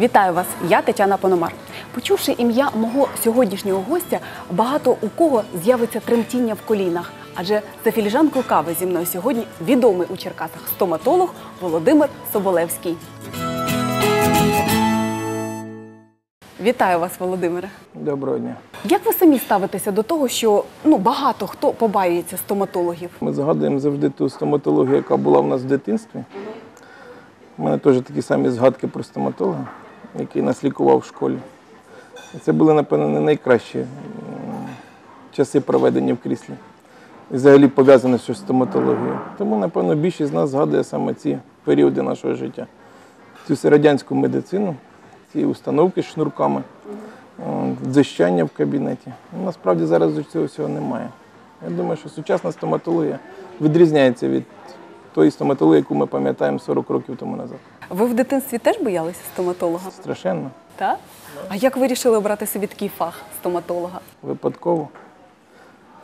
Вітаю вас! Я Тетяна Пономар. Почувши ім'я мого сьогоднішнього гостя, багато у кого з'явиться тремтіння в колінах. Адже за філіжанкою кави зі мною сьогодні відомий у Черкасах стоматолог Володимир Соболевський. Вітаю вас, Володимире. Доброго дня. Як ви самі ставитеся до того, що ну багато хто побаюється стоматологів? Ми згадуємо завжди ту стоматологію, яка була в нас в дитинстві. У мене теж такі самі згадки про стоматолога, який нас лікував в школі. Це були, напевно, не найкращі часи проведення в кріслі. І взагалі пов'язане з стоматологією. Тому, напевно, більшість з нас згадує саме ці періоди нашого життя. Цю радянську медицину, ці установки з шнурками, о, дзищання в кабінеті. Насправді зараз цього всього немає. Я думаю, що сучасна стоматологія відрізняється від тої стоматології, яку ми пам'ятаємо 40 років тому назад. Ви в дитинстві теж боялися стоматолога? Страшенно, Так? А як ви вирішили обрати собі такий фах стоматолога? випадково.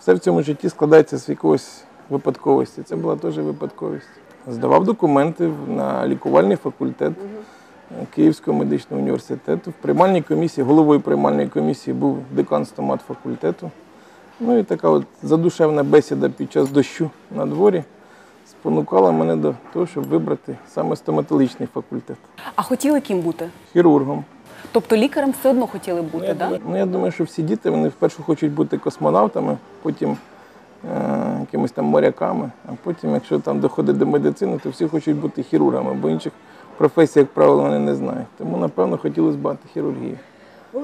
Все в цьому житті складається з якоїсь випадковості. Це була теж випадковість. Здавав документи на лікувальний факультет Київського медичного університету. В приймальній комісії, головою приймальної комісії був декан стомат факультету. Ну і така от задушевна бесіда під час дощу на дворі спонукала мене до того, щоб вибрати саме стоматологічний факультет. А хотіли ким бути? Хірургом. Тобто лікарем все одно хотіли бути, я, так? думаю, ну, я думаю, що всі діти вони вперше хочуть бути космонавтами, потім е, якимись там моряками, а потім, якщо там доходить до медицини, то всі хочуть бути хірургами, бо інших професій, як правило, вони не знають. Тому, напевно, хотілося б бати хірургію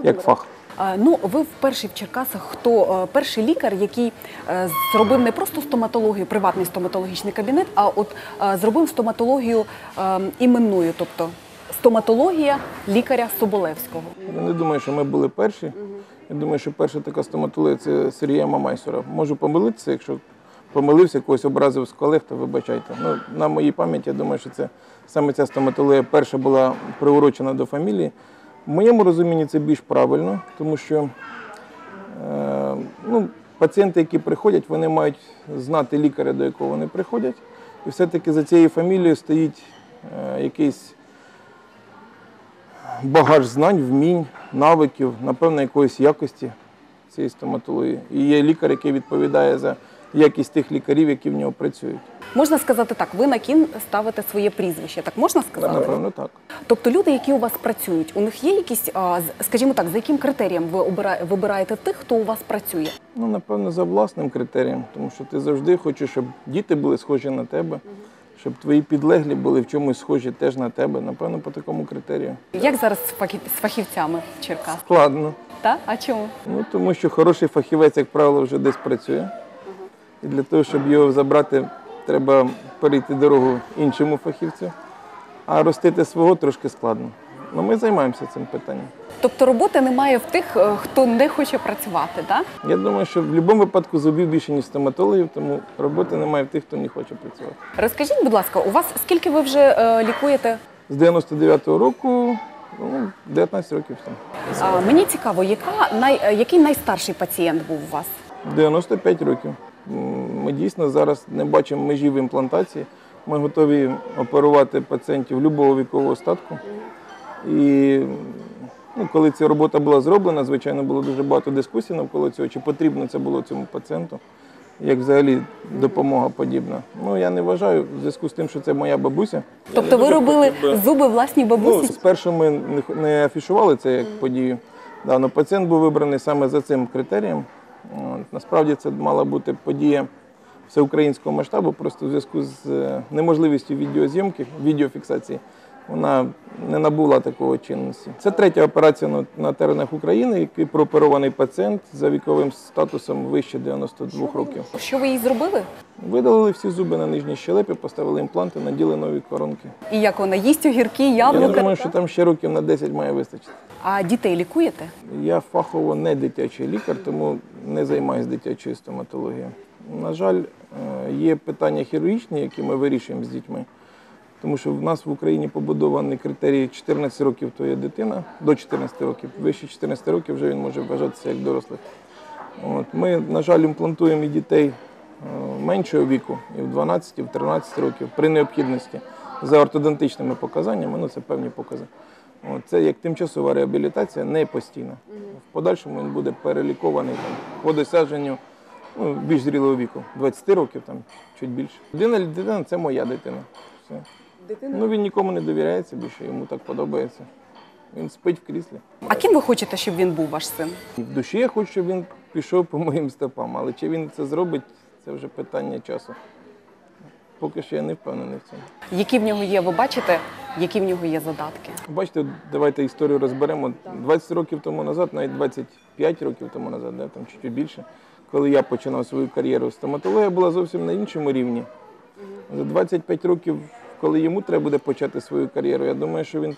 як фах. А, Ну, ви вперше в Черкасах, хто е, перший лікар, який е, зробив не просто стоматологію, приватний стоматологічний кабінет, а от е, зробив стоматологію е, іменною, тобто стоматологія лікаря Соболевського. Я не думаю, що ми були перші. Я думаю, що перша така стоматологія це Сергія Мамайсора. Можу помилитися, якщо помилився, когось образив з колег, то вибачайте. Ну, на моїй пам'яті, я думаю, що це саме ця стоматологія перша була приурочена до фамілії. В моєму розумінні це більш правильно, тому що е, ну, пацієнти, які приходять, вони мають знати лікаря, до якого вони приходять. І все-таки за цією фамілією стоїть е, якийсь багаж знань, вмінь, навиків, напевно, якоїсь якості цієї стоматології. І є лікар, який відповідає за якість тих лікарів, які в нього працюють. Можна сказати так, ви на кін ставите своє прізвище, так можна сказати? Напевно, так. Тобто люди, які у вас працюють, у них є якісь, скажімо так, за яким критерієм ви вибираєте тих, хто у вас працює? Ну, напевно, за власним критерієм, тому що ти завжди хочеш, щоб діти були схожі на тебе, щоб твої підлеглі були в чомусь схожі теж на тебе. Напевно, по такому критерію. Як зараз з фахівцями в Черкас? Складно. Так? А чому? Ну, тому що хороший фахівець, як правило, вже десь працює. І для того, щоб його забрати, треба перейти дорогу іншому фахівцю. А ростити свого трошки складно. Ну, ми займаємося цим питанням. Тобто роботи немає в тих, е, хто не хоче працювати, так? Я думаю, що в будь-якому випадку зубів більше, ніж стоматологів, тому роботи немає в тих, хто не хоче працювати. Розкажіть, будь ласка, у вас скільки ви вже е, лікуєте? З 99-го року, ну, 19 років все. А, мені цікаво, яка най, е, який найстарший пацієнт був у вас? 95 років. Ми дійсно зараз не бачимо межі в імплантації. Ми готові оперувати пацієнтів будь-якого вікового статку. І ну, коли ця робота була зроблена, звичайно, було дуже багато дискусій навколо цього, чи потрібно це було цьому пацієнту, як взагалі допомога подібна. Ну, я не вважаю, в зв'язку з тим, що це моя бабуся. Тобто ви робили зуби власній Ну, бабусі? спершу ми не, афішували це як подію. Да, но пацієнт був вибраний саме за цим критерієм. Насправді це мала бути подія всеукраїнського масштабу, просто в зв'язку з е, неможливістю відеозйомки, відеофіксації. Вона не набула такого чинності. Це третя операція на, на теренах України, який прооперований пацієнт за віковим статусом вище 92 років. Що ви їй зробили? Видалили всі зуби на нижній щелепі, поставили імпланти, наділи нові коронки. І як вона їсть огірки, Я яблука? думаю, що там ще років на 10 має вистачити. А дітей лікуєте? Я фахово не дитячий лікар, тому не займаюся дитячою стоматологією. На жаль, е, є питання хірургічні, які ми вирішуємо з дітьми. Тому що в нас в Україні побудований критерій 14 років то є дитина, до 14 років. Вище 14 років вже він може вважатися як дорослий. От. Ми, на жаль, імплантуємо і дітей е, меншого віку, і в 12, і в 13 років при необхідності за ортодонтичними показаннями, ну це певні покази. От, Це як тимчасова реабілітація, не постійна. В подальшому він буде перелікований там, по досяженню ну, більш зрілого віку, 20 років, там, чуть більше. Дитина, дитина це моя дитина. Все. Ну, він нікому не довіряється більше, йому так подобається. Він спить в кріслі. А ким ви хочете, щоб він був ваш син? В душі я хочу, щоб він пішов по моїм стопам, але чи він це зробить, це вже питання часу. Поки що я не впевнений в цьому. Які в нього є, ви бачите, які в нього є задатки? Бачите, давайте історію розберемо. 20 років тому назад, навіть 25 років тому назад, да, там чуть більше, коли я починав свою кар'єру, стоматологія була зовсім на іншому рівні. За 25 років, коли йому треба буде почати свою кар'єру, я думаю, що він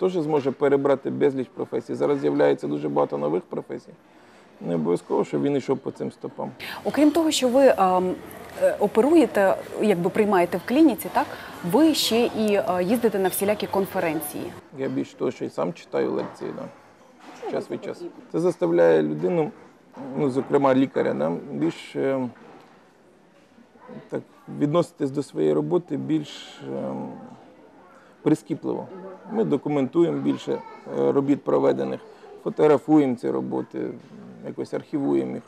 теж зможе перебрати безліч професій. Зараз з'являється дуже багато нових професій. Не обов'язково, щоб він йшов по цим стопам. Окрім того, що ви ем, е, оперуєте, якби приймаєте в клініці, так ви ще і е, їздите на всілякі конференції. Я більше того, що й сам читаю лекції, да. час від часу. Це заставляє людину, ну, зокрема лікаря, да, більш е, так, відноситись до своєї роботи більш е, прискіпливо. Ми документуємо більше е, робіт проведених, фотографуємо ці роботи, якось архівуємо їх.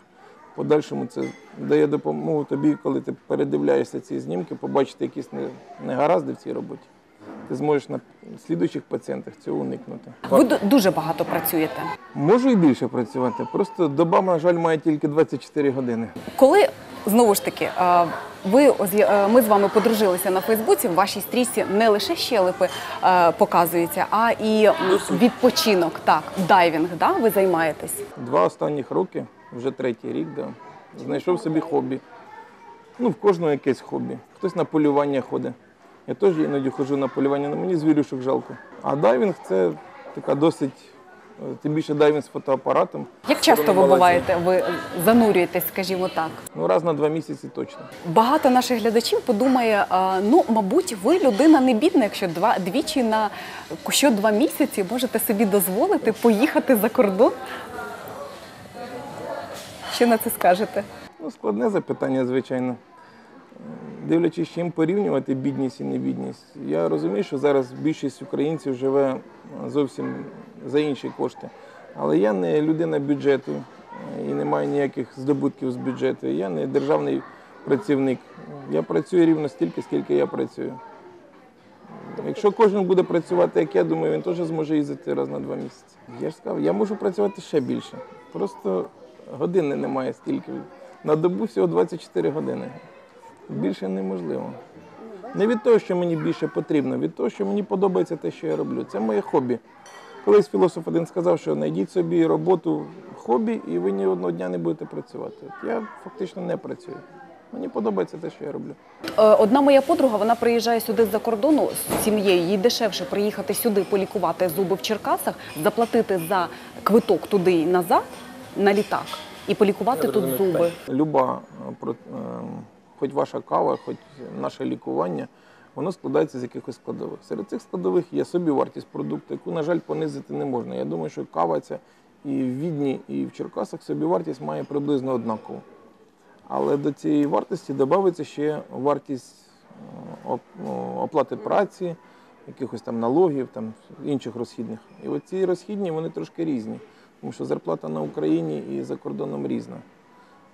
В подальшому це дає допомогу тобі, коли ти передивляєшся ці знімки, побачити якісь негаразди в цій роботі. Ти зможеш на слідуючих пацієнтах цього уникнути. Ви дуже багато працюєте. Можу і більше працювати. Просто доба, на жаль, має тільки 24 години. Коли знову ж таки е, ви е, ми з вами подружилися на Фейсбуці, в вашій стрічці не лише щелепи е, показуються, а і відпочинок. Так, дайвінг, да, ви займаєтесь. Два останніх роки, вже третій рік, да, знайшов собі хобі. Ну, в кожного якесь хобі. Хтось на полювання ходить. Я теж іноді ходжу на полювання, але мені звірюшок жалко. А дайвінг це така досить, тим більше дайвінг з фотоапаратом. Як часто ви буваєте, ви занурюєтесь, скажімо так? Ну, раз на два місяці точно. Багато наших глядачів подумає: ну, мабуть, ви людина не бідна, якщо два двічі на що два місяці можете собі дозволити поїхати за кордон. Що на це скажете? Ну, складне запитання, звичайно. Дивлячись, чим порівнювати бідність і небідність. Я розумію, що зараз більшість українців живе зовсім за інші кошти. Але я не людина бюджету і не маю ніяких здобутків з бюджету. Я не державний працівник. Я працюю рівно стільки, скільки я працюю. Якщо кожен буде працювати, як я думаю, він теж зможе їздити раз на два місяці. Я ж сказав, я можу працювати ще більше. Просто години немає стільки. На добу всього 24 години. Більше неможливо. Не від того, що мені більше потрібно, від того, що мені подобається те, що я роблю. Це моє хобі. Колись філософ один сказав, що знайдіть собі роботу хобі, і ви ні одного дня не будете працювати. От я фактично не працюю. Мені подобається те, що я роблю. Е, Одна моя подруга, вона приїжджає сюди з-за кордону з сім'єю. Їй дешевше приїхати сюди полікувати зуби в Черкасах, заплатити за квиток туди і назад на літак і полікувати тут зуби. Люба, е, про- е, хоч ваша кава, хоч наше лікування, воно складається з якихось складових. Серед цих складових є собівартість продукту, яку, на жаль, понизити не можна. Я думаю, що кава ця і в Відні, і в Черкасах собівартість має приблизно однакову. Але до цієї вартості додається ще вартість е, ну, оплати праці, якихось там налогів, там інших розхідних. І от ці розхідні вони трошки різні, тому що зарплата на Україні і за кордоном різна.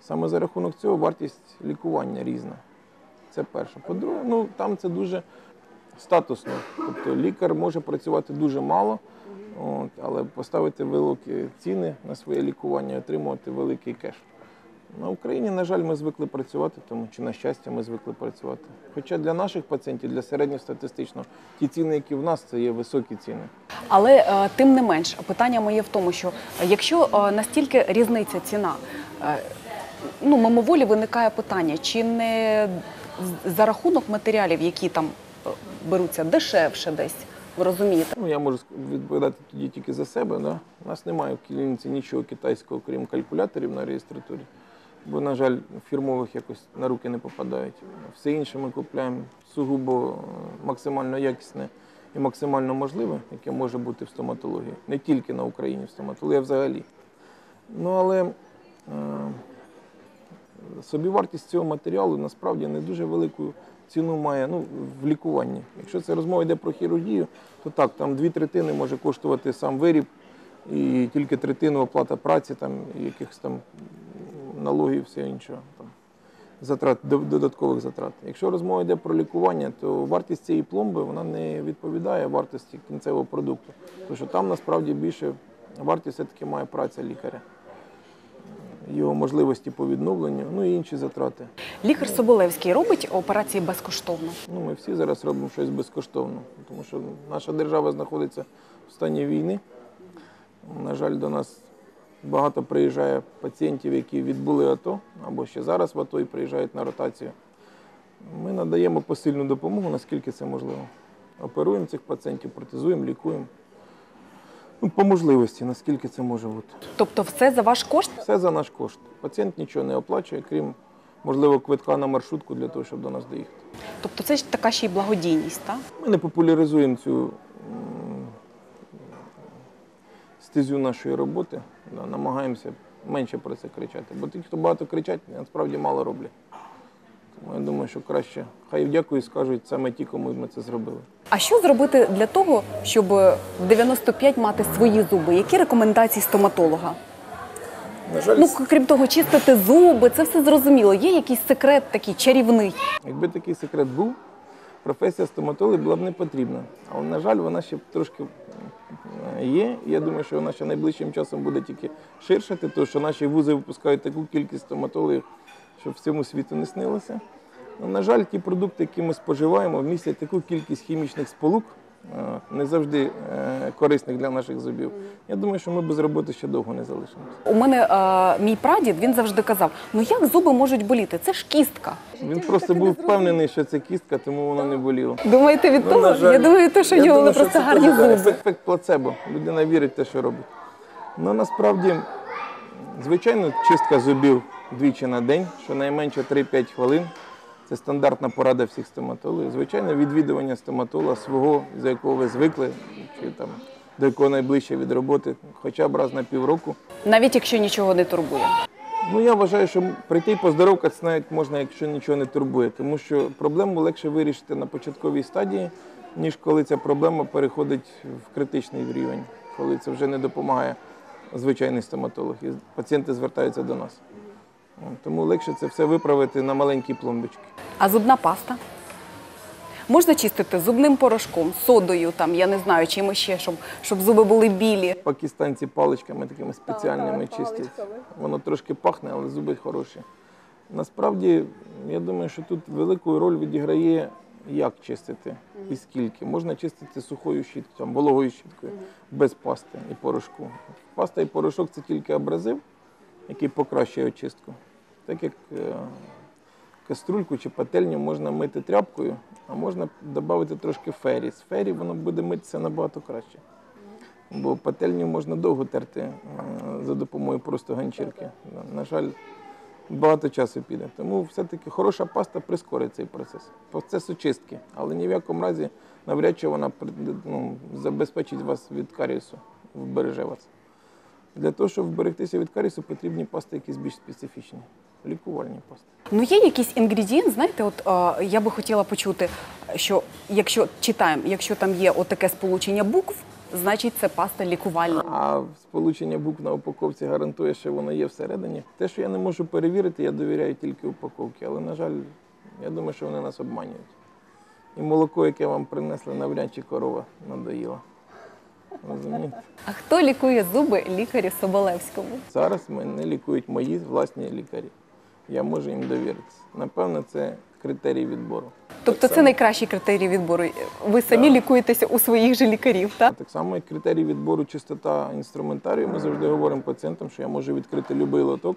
Саме за рахунок цього вартість лікування різна. Це перше. По-друге, ну там це дуже статусно. Тобто лікар може працювати дуже мало, от, але поставити великі ціни на своє лікування і отримувати великий кеш. На Україні, на жаль, ми звикли працювати, тому чи на щастя ми звикли працювати. Хоча для наших пацієнтів, для середньостатистичного, ті ціни, які в нас, це є високі ціни. Але е, тим не менш, питання моє в тому, що якщо е, настільки різниця ціна, е, ну мимоволі виникає питання, чи не за рахунок матеріалів, які там е, беруться дешевше десь, ви розумієте? Ну, я можу відповідати тоді тільки за себе. Да? У нас немає в клініці нічого китайського, крім калькуляторів на реєстратурі. Бо, на жаль, фірмових якось на руки не попадають. Все інше ми купуємо сугубо е, максимально якісне і максимально можливе, яке може бути в стоматології. Не тільки на Україні в стоматології, а взагалі. Ну, але е, собівартість цього матеріалу насправді не дуже велику ціну має ну, в лікуванні. Якщо це розмова йде про хірургію, то так, там дві третини може коштувати сам виріб, і тільки третину оплата праці, там, якихось там налогів, все іншого. Там, затрат, додаткових затрат. Якщо розмова йде про лікування, то вартість цієї пломби вона не відповідає вартості кінцевого продукту. Тому що там насправді більше вартість все-таки має праця лікаря, його можливості по відновленню, ну і інші затрати. Лікар Соболевський робить операції безкоштовно. Ну, ми всі зараз робимо щось безкоштовно, тому що наша держава знаходиться в стані війни. На жаль, до нас багато приїжджає пацієнтів, які відбули АТО або ще зараз в АТО і приїжджають на ротацію. Ми надаємо посильну допомогу, наскільки це можливо. Оперуємо цих пацієнтів, протезуємо, лікуємо. Ну, по можливості, наскільки це може бути. Тобто, все за ваш кошт. Все за наш кошт. Пацієнт нічого не оплачує, крім, можливо, квитка на маршрутку для того, щоб до нас доїхати. Тобто, це ж така ще й благодійність, так? Ми не популяризуємо цю м, стезю нашої роботи, да, намагаємося менше про це кричати. Бо ті, хто багато кричать, насправді мало роблять. Тому я думаю, що краще. Хай дякую скажуть саме ті, кому ми це зробили. А що зробити для того, щоб в 95 мати свої зуби? Які рекомендації стоматолога? На жаль, Ну, крім того, чистити зуби, це все зрозуміло. Є якийсь секрет такий чарівний. якби такий секрет був, професія стоматолога була б не потрібна. Але, на жаль, вона ще трошки є. Я думаю, що вона ще найближчим часом буде тільки ширшати, тому що наші вузи випускають таку кількість стоматологів, що всьому світу не снилося. Ну, на жаль, ті продукти, які ми споживаємо, містять таку кількість хімічних сполук, е, не завжди е, корисних для наших зубів. Я думаю, що ми без роботи ще довго не залишимося. У мене е, мій прадід він завжди казав: ну як зуби можуть боліти? Це ж кістка. Він просто був впевнений, що це кістка, тому воно не боліло. Думаєте, від Ну, того? жаль. Я думаю, те, що нього просто це гарні зуби. Ефект плацебо. Людина вірить в те, що робить. Ну насправді, звичайно, чистка зубів двічі на день, щонайменше 3-5 хвилин. Це стандартна порада всіх стоматологів. Звичайно, відвідування стоматолога свого, за якого ви звикли, чи там до якого найближче від роботи, хоча б раз на півроку. Навіть якщо нічого не турбує. Ну, я вважаю, що прийти і поздоровкатися навіть можна, якщо нічого не турбує, тому що проблему легше вирішити на початковій стадії, ніж коли ця проблема переходить в критичний рівень, коли це вже не допомагає звичайний стоматолог, і пацієнти звертаються до нас. Тому легше це все виправити на маленькі пломбочки. А зубна паста? Можна чистити зубним порошком, содою, там, я не знаю, чим ще, щоб, щоб зуби були білі. Пакистанці паличками такими спеціальними чистять. Воно трошки пахне, але зуби хороші. Насправді, я думаю, що тут велику роль відіграє, як чистити і скільки. Можна чистити сухою щіткою, вологою щіткою, без пасти і порошку. Паста і порошок це тільки абразив, який покращує очистку. Так як е, каструльку чи пательню можна мити тряпкою, а можна додати трошки фері. З фері воно буде митися набагато краще. Бо пательню можна довго терти е, за допомогою просто ганчірки. На жаль, багато часу піде. Тому все-таки хороша паста прискорить цей процес. Процес очистки. Але ні в якому разі навряд чи вона ну, забезпечить вас від карісу, вбереже вас. Для того, щоб вберегтися від карісу, потрібні пасти якісь більш специфічні, лікувальні пасти. Ну є якийсь інгредієнт, знаєте, от е, я би хотіла почути, що якщо читаємо, якщо там є отаке сполучення букв, значить це паста лікувальна. А сполучення букв на упаковці гарантує, що воно є всередині. Те, що я не можу перевірити, я довіряю тільки упаковці. Але, на жаль, я думаю, що вони нас обманюють. І молоко, яке вам принесли, навряд чи корова надоїла. Розумієте? А хто лікує зуби лікарі Соболевському? Зараз мене лікують мої власні лікарі. Я можу їм довіритися. Напевно, це критерій відбору. Тобто це найкращий критерій відбору. Ви самі лікуєтеся у своїх же лікарів, так? Так само, як критерій відбору чистота інструментарію, ми завжди говоримо пацієнтам, що я можу відкрити будь-який лоток.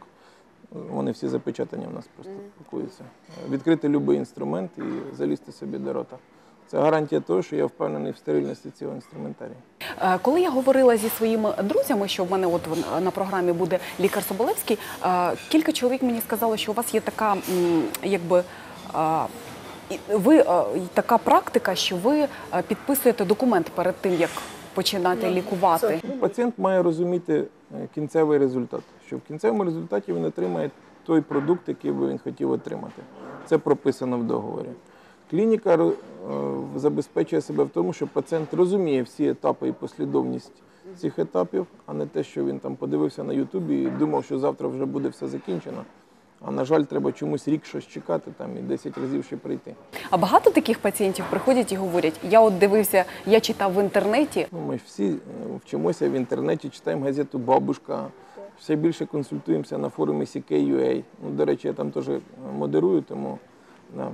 Вони всі запечатані в нас просто пакуються. Відкрити будь-який інструмент і залізти собі до рота. Це гарантія того, що я впевнений в стерильності цього інструментарію. Е, Коли я говорила зі своїми друзями, що в мене от на програмі буде лікар Соболевський, е, кілька чоловік мені сказали, що у вас є така, якби. І Ви е, така практика, що ви е, підписуєте документ перед тим, як починати лікувати. Ну, Пацієнт має розуміти е, кінцевий результат, що в кінцевому результаті він отримає той продукт, який би він хотів отримати. Це прописано в договорі. Клініка забезпечує себе в тому, що пацієнт розуміє всі етапи і послідовність цих етапів, а не те, що він там подивився на Ютубі і думав, що завтра вже буде все закінчено. А на жаль, треба чомусь рік щось чекати там і 10 разів ще прийти. А багато таких пацієнтів приходять і говорять: я от дивився, я читав в інтернеті. Ну, ми ж всі е, вчимося в інтернеті, читаємо газету Бабушка. Все більше консультуємося на форумі CK.ua. Ну, до речі, я там теж модерую, тому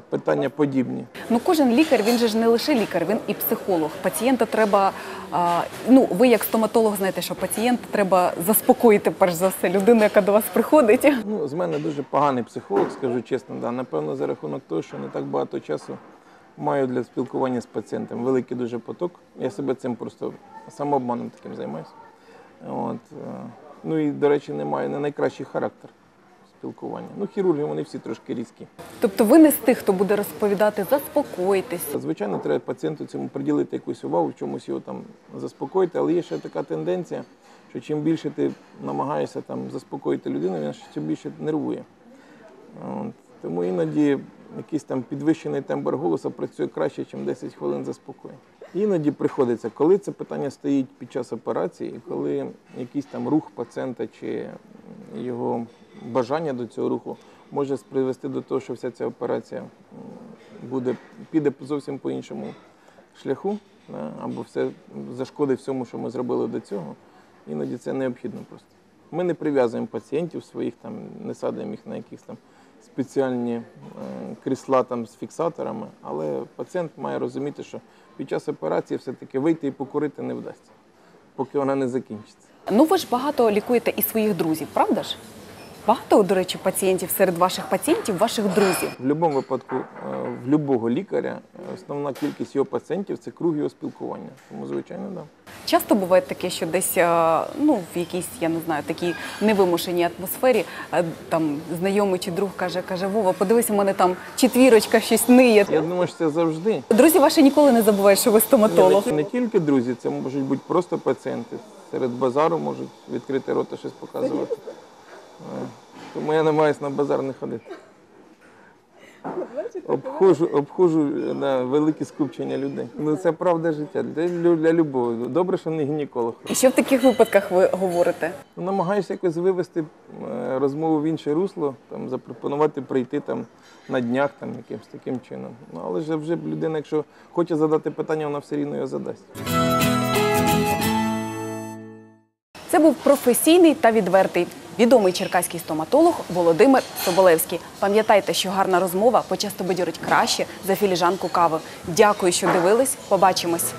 питання подібні. Ну, кожен лікар, він же ж не лише лікар, він і психолог. Пацієнта треба. А, ну, ви як стоматолог знаєте, що пацієнта треба заспокоїти, перш за все, людину, яка до вас приходить. Ну, з мене дуже поганий психолог, скажу чесно. Да. Напевно, за рахунок того, що не так багато часу маю для спілкування з пацієнтом. Великий дуже поток. Я себе цим просто самообманом таким займаюся. От. е, Ну і, до речі, не маю не найкращий характер спілкування. Ну, хірурги вони всі трошки різкі. Тобто ви не з тих, хто буде розповідати, заспокойтесь. Звичайно, треба пацієнту цьому приділити якусь увагу, в чомусь його там заспокоїти, але є ще така тенденція, що чим більше ти намагаєшся там заспокоїти людину, він ще більше нервує. От. Тому іноді якийсь там підвищений тембр голосу працює краще, ніж 10 хвилин заспокою. Іноді приходиться, коли це питання стоїть під час операції, коли якийсь там рух пацієнта чи його бажання до цього руху може привести до того, що вся ця операція буде, піде зовсім по іншому шляху, да, або все зашкодить всьому, що ми зробили до цього. Іноді це необхідно просто. Ми не прив'язуємо пацієнтів своїх, там, не садаємо їх на якісь там спеціальні е, крісла там, з фіксаторами, але пацієнт має розуміти, що під час операції все-таки вийти і покурити не вдасться, поки вона не закінчиться. Ну ви ж багато лікуєте і своїх друзів, правда ж? Багато, до речі, пацієнтів серед ваших пацієнтів, ваших друзів. В будь-якому випадку, е, в будь-якого лікаря основна кількість його пацієнтів це круг його спілкування. Тому, звичайно, так. Да. Часто буває таке, що десь е, ну, в якійсь, я не знаю, такій невимушеній атмосфері е, там знайомий чи друг каже, каже, Вова, подивись, у мене там четвірочка щось ниє. Я думаю, що це завжди. Друзі ваші ніколи не забувають, що ви стоматолог. Не, не тільки друзі, це можуть бути просто пацієнти. Серед базару можуть відкрити рота щось показувати. Тому я намагаюся на базар не ходити. Обходжу, обходжу на велике скупчення людей. Ну це правда життя для, для любого. Добре, що не гінеколог. І що в таких випадках ви говорите? Ну, намагаюся якось вивести е, розмову в інше русло, там, запропонувати прийти там, на днях там, якимось таким чином. Ну, але ж вже людина, якщо хоче задати питання, вона все рівно його задасть. Це був професійний та відвертий відомий черкаський стоматолог Володимир Соболевський. Пам'ятайте, що гарна розмова почасто бадьорить краще за філіжанку кави. Дякую, що дивились. Побачимось.